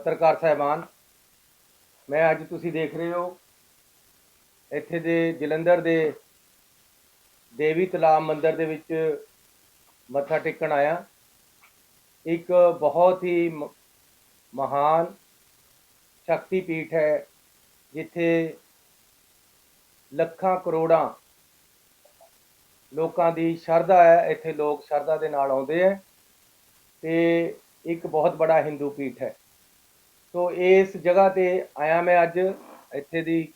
ਪੱਤਰਕਾਰ ਸਾਹਿਬਾਨ, ਮੈਂ ਅੱਜ ਤੁਸੀਂ ਦੇਖ ਰਹੇ ਹੋ, ਇੱਥੇ ਦੇ ਜਲੰਧਰ ਦੇ ਦੇਵੀ ਤਲਾਬ ਮੰਦਿਰ ਦੇ ਵਿੱਚ ਮੱਥਾ ਟੇਕਣ ਆਇਆ। ਇੱਕ ਬਹੁਤ ਹੀ ਮ- ਮਹਾਨ ਸ਼ਕਤੀ ਪੀਠ ਹੈ, ਜਿੱਥੇ ਲੱਖਾਂ ਕਰੋੜਾਂ ਲੋਕਾਂ ਦੀ ਸ਼ਰਧਾ ਹੈ, ਇੱਥੇ ਲੋਕ ਸ਼ਰਧਾ ਦੇ ਨਾਲ ਆਉਂਦੇ ਹੈ ਤੇ ਇੱਕ ਬਹੁਤ ਬੜਾ ਹਿੰਦੂ ਪੀਠ ਹੈ। ਸੋ ਇਸ ਜਗ੍ਹਾ ਤੇ ਆਇਆ ਮੈਂ ਅੱਜ। ਇੱਥੇ ਦੀ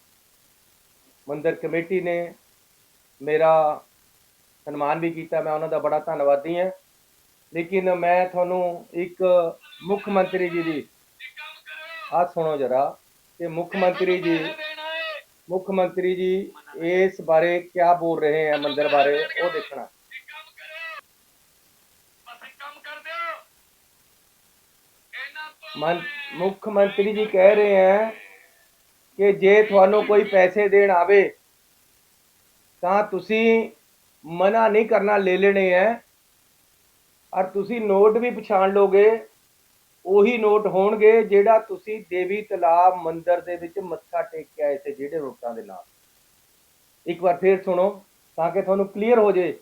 ਮੰਦਰ ਕਮੇਟੀ ਨੇ ਮੇਰਾ ਸਨਮਾਨ ਵੀ ਕੀਤਾ। ਮੈਂ ਉਹਨਾਂ ਦਾ ਬੜਾ ਧੰਨਵਾਦੀ ਹਾਂ। ਲੇਕਿਨ ਮੈਂ ਤੁਹਾਨੂੰ ਇੱਕ ਮੁੱਖ ਮੰਤਰੀ ਜੀ ਦੀ ਆ ਸੁਣੋ ਜਰਾ ਕਿ ਮੁੱਖ ਮੰਤਰੀ ਜੀ, ਮੁੱਖ ਮੰਤਰੀ ਜੀ ਇਸ ਬਾਰੇ ਕੀ ਬੋਲ ਰਹੇ ਹੈ ਮੰਦਰ ਬਾਰੇ ਉਹ ਦੇਖਣਾ ਮਨ ਮੁੱਖ ਮੰਤਰੀ ਜੀ ਕਹਿ ਰਹੇ ਹੈ ਕਿ ਜੇ ਤੁਹਾਨੂੰ ਕੋਈ ਪੈਸੇ ਦੇਣ ਆਵੇ, ਤਾਂ ਤੁਸੀਂ ਮਨਾ ਨਹੀਂ ਕਰਨਾ ਲੈ ਲੈਣੇ ਹੈ। ਔਰ ਤੁਸੀਂ ਨੋਟ ਵੀ ਪਛਾਣ ਲੋਗੇ, ਉਹੀ ਨੋਟ ਹੋਣਗੇ ਜਿਹੜਾ ਤੁਸੀਂ ਦੇਵੀ ਤਲਾਬ ਮੰਦਿਰ ਦੇ ਵਿੱਚ ਮੱਥਾ ਟੇਕ ਕੇ ਆਏ ਸੀ, ਜਿਹੜੇ ਨੋਟਾਂ ਦੇ ਨਾਲ। ਇੱਕ ਵਾਰ ਫੇਰ ਸੁਣੋ, ਤਾਂ ਕਿ ਤੁਹਾਨੂੰ ਕਲੀਅਰ ਹੋ ਜੇ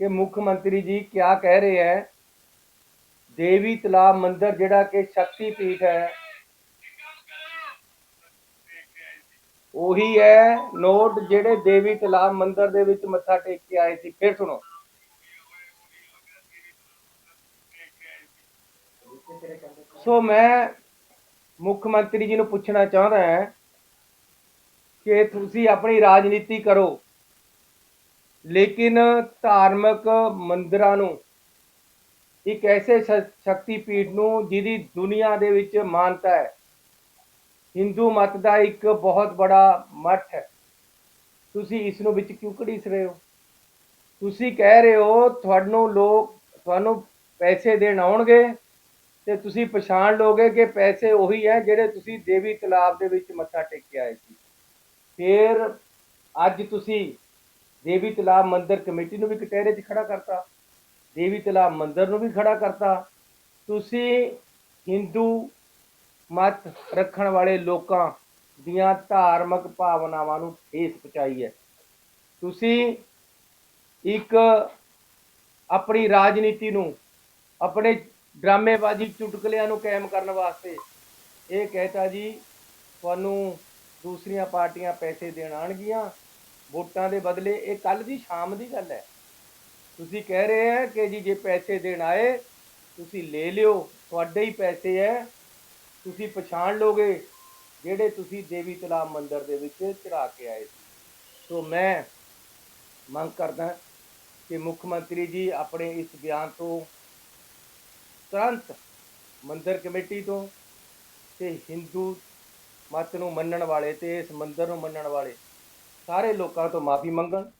ਕਿ ਮੁੱਖ ਮੰਤਰੀ ਜੀ ਕੀ ਕਹਿ ਰਹੇ ਹੈ। ਦੇਵੀ ਤਲਾਬ ਮੰਦਿਰ ਜਿਹੜਾ ਕਿ ਸ਼ਕਤੀ ਪੀਠ ਹੈ। ਉਹੀ ਹੈ, ਨੋਟ ਜਿਹੜੇ ਦੇਵੀ ਤਲਾਬ ਮੰਦਿਰ ਦੇ ਵਿੱਚ ਮੱਥਾ ਟੇਕ ਕੇ ਆਏ ਸੀ, ਫਿਰ ਸੁਣੋ। ਸੋ ਮੈਂ ਮੁੱਖ ਮੰਤਰੀ ਜੀ ਨੂੰ ਪੁੱਛਣਾ ਚਾਹੁੰਦਾ ਹਾਂ ਕਿ ਤੁਸੀਂ ਆਪਣੀ ਰਾਜਨੀਤੀ ਕਰੋ, ਲੇਕਿਨ ਧਾਰਮਿਕ ਮੰਦਿਰਾਂ ਨੂੰ ਇੱਕ ਐਸੇ ਸ਼- ਸ਼ਕਤੀ ਪੀਠ ਨੂੰ ਜਿਹਦੀ ਦੁਨੀਆ ਦੇ ਵਿੱਚ ਮਾਨਤਾ ਹੈ। ਹਿੰਦੂ ਮਤ ਦਾ ਇੱਕ ਬਹੁਤ ਬੜਾ ਮੱਠ ਹੈ। ਤੁਸੀਂ ਇਸ ਨੂੰ ਵਿੱਚ ਕਿਉਂ ਘੜੀਸ ਰਹੇ ਹੋ? ਤੁਸੀਂ ਕਹਿ ਰਹੇ ਹੋ ਤੁਹਾਨੂੰ ਲੋਕ, ਤੁਹਾਨੂੰ ਪੈਸੇ ਦੇਣ ਆਉਣਗੇ ਤੇ ਤੁਸੀਂ ਪਛਾਣ ਲੋਗੇ ਕਿ ਪੈਸੇ ਉਹੀ ਹੈ ਜਿਹੜੇ ਤੁਸੀਂ ਦੇਵੀ ਤਲਾਬ ਦੇ ਵਿੱਚ ਮੱਥਾ ਟੇਕ ਕੇ ਆਏ ਸੀ ਫਿਰ ਅੱਜ ਤੁਸੀਂ ਦੇਵੀ ਤਲਾਬ ਮੰਦਿਰ ਕਮੇਟੀ ਨੂੰ ਵੀ ਕਟਹਿਰੇ 'ਚ ਖੜਾ ਕਰਤਾ। ਦੇਵੀ ਤਲਾ ਮੰਦਿਰ ਨੂੰ ਵੀ ਖੜਾ ਕਰਤਾ। ਤੁਸੀਂ ਹਿੰਦੂ ਮਤ ਰੱਖਣ ਵਾਲੇ ਲੋਕਾਂ ਦੀਆਂ ਧਾਰਮਿਕ ਭਾਵਨਾਵਾਂ ਨੂੰ ਠੇਸ ਪਹੁੰਚਾਈ ਹੈ। ਤੁਸੀਂ ਇੱਕ ਆਪਣੀ ਰਾਜਨੀਤੀ ਨੂੰ, ਆਪਣੇ ਡਰਾਮੇਬਾਜ਼ੀ ਚੁਟਕਲਿਆਂ ਨੂੰ ਕਾਇਮ ਕਰਨ ਵਾਸਤੇ ਇਹ ਕਹਿਤਾ ਜੀ, ਤੁਹਾਨੂੰ ਦੂਸਰੀਆਂ ਪਾਰਟੀਆਂ ਪੈਸੇ ਦੇਣ ਆਣਗੀਆਂ ਵੋਟਾਂ ਦੇ ਬਦਲੇ ਇਹ ਕੱਲ ਦੀ ਸ਼ਾਮ ਦੀ ਗੱਲ ਹੈ। ਤੁਸੀਂ ਕਹਿ ਰਹੇ ਹੈ ਕਿ ਜੀ ਜੇ ਪੈਸੇ ਦੇਣ ਆਏ, ਤੁਸੀਂ ਲੈ ਲਿਓ, ਤੁਹਾਡੇ ਹੀ ਪੈਸੇ ਹੈ। ਤੁਸੀਂ ਪਛਾਣ ਲੋਗੇ ਜਿਹੜੇ ਤੁਸੀਂ ਦੇਵੀ ਤਲਾਬ ਮੰਦਿਰ ਦੇ ਵਿੱਚ ਚੜਾ ਕੇ ਆਏ ਸੀ। ਸੋ ਮੈਂ ਮੰਗ ਕਰਦਾ ਕਿ ਮੁੱਖ ਮੰਤਰੀ ਜੀ ਆਪਣੇ ਇਸ ਬਿਆਨ ਤੋਂ ਤੁਰੰਤ ਮੰਦਿਰ ਕਮੇਟੀ ਤੋਂ ਤੇ ਹਿੰਦੂ ਮਤ ਨੂੰ ਮੰਨਣ ਵਾਲੇ ਤੇ ਇਸ ਮੰਦਿਰ ਨੂੰ ਮੰਨਣ ਵਾਲੇ ਸਾਰੇ ਲੋਕਾਂ ਤੋਂ ਮਾਫੀ ਮੰਗਣ।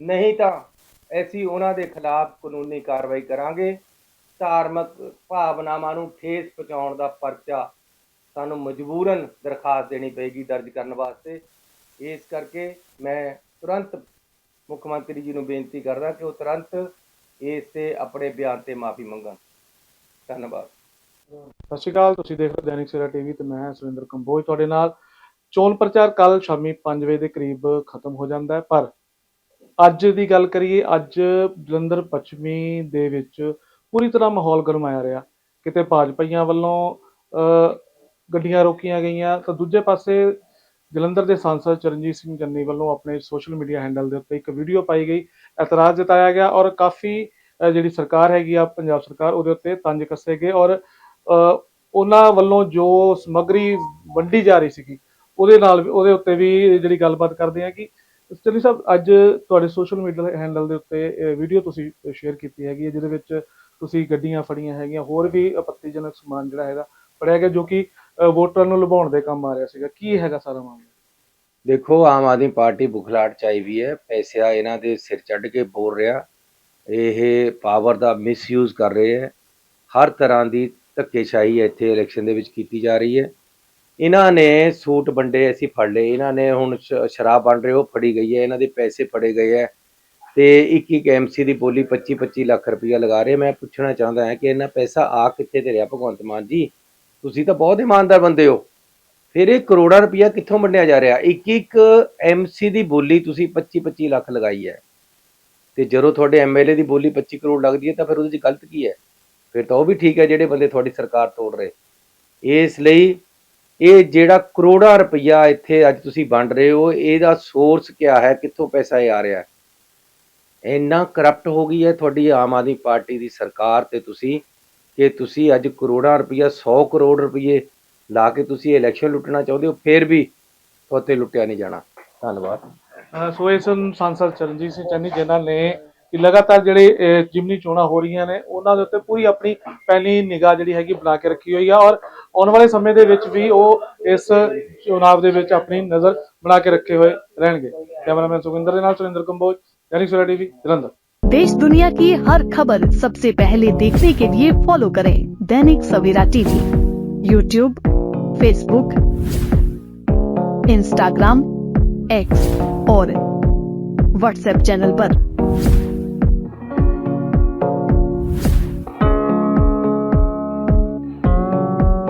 ਨਹੀਂ ਤਾਂ ਅਸੀਂ ਉਹਨਾਂ ਦੇ ਖਿਲਾਫ ਕਾਨੂੰਨੀ ਕਾਰਵਾਈ ਕਰਾਂਗੇ। ਧਾਰਮਿਕ ਭਾਵਨਾਵਾਂ ਨੂੰ ਠੇਸ ਪਹੁੰਚਾਉਣ ਦਾ ਪਰਚਾ ਸਾਨੂੰ ਮਜਬੂਰਨ ਦਰਖਾਸਤ ਦੇਣੀ ਪਏਗੀ ਦਰਜ ਕਰਨ ਵਾਸਤੇ। ਇਸ ਕਰਕੇ ਮੈਂ ਤੁਰੰਤ ਮੁੱਖ ਮੰਤਰੀ ਜੀ ਨੂੰ ਬੇਨਤੀ ਕਰਦਾ ਕਿ ਉਹ ਤੁਰੰਤ ਇਸ ਤੇ ਆਪਣੇ ਬਿਆਨ ਤੇ ਮਾਫੀ ਮੰਗਣ। ਧੰਨਵਾਦ। ਸਤਿ ਸ਼੍ਰੀ ਅਕਾਲ, ਤੁਸੀਂ ਦੇਖ ਰਹੇ ਹੋ ਦੈਨਿਕ ਸਵੇਰਾ ਟੀਵੀ ਤੇ ਮੈਂ ਸੁਰਿੰਦਰ ਕੰਬੋਜ ਤੁਹਾਡੇ ਨਾਲ। ਚੋਣ ਪ੍ਰਚਾਰ ਕੱਲ ਸ਼ਾਮੀ 5 ਵਜੇ ਦੇ ਕਰੀਬ ਖਤਮ ਹੋ ਜਾਂਦਾ ਹੈ, ਪਰ ਅੱਜ ਦੀ ਗੱਲ ਕਰੀਏ, ਅੱਜ ਜਲੰਧਰ ਪੱਛਮੀ ਦੇ ਵਿੱਚ ਪੂਰੀ ਤਰ੍ਹਾਂ ਮਾਹੌਲ ਗਰਮਾਇਆ ਰਿਹਾ। ਕਿਤੇ ਭਾਜਪਾਈਆਂ ਵੱਲੋਂ ਗੱਡੀਆਂ ਰੋਕੀਆਂ ਗਈਆਂ, ਤਾਂ ਦੂਜੇ ਪਾਸੇ ਜਲੰਧਰ ਦੇ ਸਾਂਸਦ ਚਰਨਜੀਤ ਸਿੰਘ ਚੰਨੀ ਵੱਲੋਂ ਆਪਣੇ ਸੋਸ਼ਲ ਮੀਡੀਆ ਹੈਂਡਲ ਦੇ ਉੱਤੇ ਇੱਕ ਵੀਡੀਓ ਪਾਈ ਗਈ। ਇਤਰਾਜ਼ ਜਤਾਇਆ ਗਿਆ ਔਰ ਕਾਫੀ ਜਿਹੜੀ ਸਰਕਾਰ ਹੈਗੀ ਆ, ਪੰਜਾਬ ਸਰਕਾਰ ਉਹਦੇ ਉੱਤੇ ਤੰਜ ਕੱਸੇ ਗਏ ਔਰ ਉਹਨਾਂ ਵੱਲੋਂ ਜੋ ਸਮੱਗਰੀ ਵੰਡੀ ਜਾ ਰਹੀ ਸੀਗੀ, ਉਹਦੇ ਨਾਲ ਵੀ- ਉਹਦੇ ਉੱਤੇ ਵੀ ਜਿਹੜੀ ਗੱਲਬਾਤ ਕਰਦੇ ਆ ਕਿ ਚੰਨੀ ਸਾਹਿਬ, ਅੱਜ ਤੁਹਾਡੇ ਸੋਸ਼ਲ ਮੀਡੀਆ ਹੈਂਡਲ ਦੇ ਉੱਤੇ ਵੀਡੀਓ ਤੁਸੀਂ ਸ਼ੇਅਰ ਕੀਤੀ ਹੈਗੀ ਹੈ, ਜਿਹਦੇ ਵਿੱਚ ਤੁਸੀਂ ਗੱਡੀਆਂ ਫੜੀਆਂ ਹੈਗੀਆਂ, ਹੋਰ ਵੀ ਆਪੱਤੀਜਨਕ ਸਮਾਨ ਜਿਹੜਾ ਹੈਗਾ ਫੜਿਆ ਗਿਆ, ਜੋ ਕਿ ਵੋਟਰਾਂ ਨੂੰ ਲੁਭਾਉਣ ਦੇ ਕੰਮ ਆ ਰਿਹਾ ਸੀਗਾ। ਕੀ ਹੈਗਾ ਸਾਰਾ ਮਾਮਲਾ? ਦੇਖੋ, ਆਮ ਆਦਮੀ ਪਾਰਟੀ ਬੁਖਲਾਟ ਚਾਈ ਵੀ ਹੈ, ਪੈਸਿਆ ਇਹਨਾਂ ਦੇ ਸਿਰ ਚੜ ਕੇ ਬੋਲ ਰਿਹਾ, ਇਹ ਪਾਵਰ ਦਾ ਮਿਸਯੂਜ਼ ਕਰ ਰਹੇ ਹੈ। ਹਰ ਤਰ੍ਹਾਂ ਦੀ ਧੱਕੇਸ਼ਾਹੀ ਇੱਥੇ ਇਲੈਕਸ਼ਨ ਦੇ ਵਿੱਚ ਕੀਤੀ ਜਾ ਰਹੀ ਹੈ। ਇਹਨਾਂ ਨੇ ਸੂਟ ਵੰਡੇ ਅਸੀਂ ਫੜ ਲਏ, ਇਹਨਾਂ ਨੇ ਹੁਣ ਸ਼- ਸ਼ਰਾਬ ਵੰਡ ਰਹੇ, ਉਹ ਫੜੀ ਗਈ ਹੈ, ਇਹਨਾਂ ਦੇ ਪੈਸੇ ਫੜੇ ਗਏ ਹੈ ਤੇ ਇੱਕ ਇੱਕ ਐਮਸੀ ਦੀ ਬੋਲੀ 25 25 ਲੱਖ ਰੁਪਇਆ ਲਗਾ ਰਹੇ, ਮੈਂ ਪੁੱਛਣਾ ਚਾਹੁੰਦਾ ਹਾਂ ਕਿ ਇਹਨਾਂ ਪੈਸਾ ਆ ਕਿੱਥੇ ਤੇ ਰਿਹਾ ਭਗਵੰਤ ਮਾਨ ਜੀ? ਤੁਸੀਂ ਤਾਂ ਬਹੁਤ ਇਮਾਨਦਾਰ ਬੰਦੇ ਹੋ। ਫਿਰ ਇਹ ਕਰੋੜਾਂ ਰੁਪਇਆ ਕਿੱਥੋਂ ਵੰਡਿਆ ਜਾ ਰਿਹਾ? ਇੱਕ ਇੱਕ ਐਮਸੀ ਦੀ ਬੋਲੀ ਤੁਸੀਂ 25 25 ਲੱਖ ਲਗਾਈ ਹੈ। ਤੇ ਜਦੋਂ ਤੁਹਾਡੇ ਐਮਐਲਏ ਦੀ ਬੋਲੀ 25 ਕਰੋੜ ਲੱਗਦੀ ਹੈ ਤਾਂ ਫਿਰ ਉਹਦੇ 'ਚ ਗਲਤ ਕੀ ਹੈ? ਫਿਰ ਤਾਂ ਉਹ ਵੀ ਠੀਕ ਹੈ ਜਿਹੜੇ ਬੰਦੇ ਤੁਹਾਡੀ ਸਰਕਾਰ ਤੋੜ ਰਹੇ। ਇਸ ਲਈ ਇਹ ਜਿਹੜਾ ਕਰੋੜਾਂ ਰੁਪਈਆ ਇੱਥੇ ਅੱਜ ਤੁਸੀਂ ਵੰਡ ਰਹੇ ਹੋ, ਇਹਦਾ ਸੋਰਸ ਕਿਆ ਹੈ, ਕਿੱਥੋਂ ਪੈਸਾ ਇਹ ਆ ਰਿਹਾ ਹੈ? ਇੰਨਾ ਕਰਪਟ ਹੋ ਗਈ ਹੈ ਤੁਹਾਡੀ ਆਮ ਆਦਮੀ ਪਾਰਟੀ ਦੀ ਸਰਕਾਰ ਤੇ ਤੁਸੀਂ ਕਿ ਤੁਸੀਂ ਅੱਜ ਕਰੋੜਾਂ ਰੁਪਈਆ 100 ਕਰੋੜ ਰੁਪਈਏ ਲਾ ਕੇ ਤੁਸੀਂ ਇਲੈਕਸ਼ਨ ਲੁੱਟਣਾ ਚਾਹੁੰਦੇ ਹੋ, ਫਿਰ ਵੀ ਤੁਹਾਤੇ ਲੁੱਟਿਆ ਨਹੀਂ ਜਾਣਾ। ਧੰਨਵਾਦ। ਅਹ ਸੋ ਇਸ ਨੂੰ ਚਰਨਜੀਤ ਸਿੰਘ ਚੰਨੀ ਜਿਨ੍ਹਾਂ ਨੇ ਕਿ ਲਗਾਤਾਰ ਜਿਹੜੇ ਅਹ, ਜਿਮਨੀ ਚੋਣਾਂ ਹੋ ਰਹੀਆਂ ਨੇ ਉਹਨਾਂ ਦੇ ਉੱਤੇ ਪੂਰੀ ਆਪਣੀ ਪਹਿਲੀ ਨਿਗਾਹ ਜਿਹੜੀ ਹੈਗੀ ਬਣਾ ਕੇ ਰੱਖੀ ਹੋਈ ਆ ਔਰ ਆਉਣ ਵਾਲੇ ਸਮੇਂ ਦੇ ਵਿੱਚ ਵੀ ਉਹ ਇਸ ਚੁਣਾਵ ਦੇ ਵਿੱਚ ਆਪਣੀ ਨਜ਼ਰ ਬਣਾ ਕੇ ਰੱਖੇ ਹੋਏ ਰਹਿਣਗੇ ਕੈਮਰਾਮੈਨ ਸੁਖਿੰਦਰ ਦੇ ਨਾਲ ਸੁਰਿੰਦਰ ਕੰਬੋਜ दैनिक सवेरा टीवी जलंधर देश दुनिया की हर खबर सबसे पहले देखने के लिए फॉलो करें Dainik Savera TV YouTube Facebook Instagram X और व्हाट्सएप चैनल पर।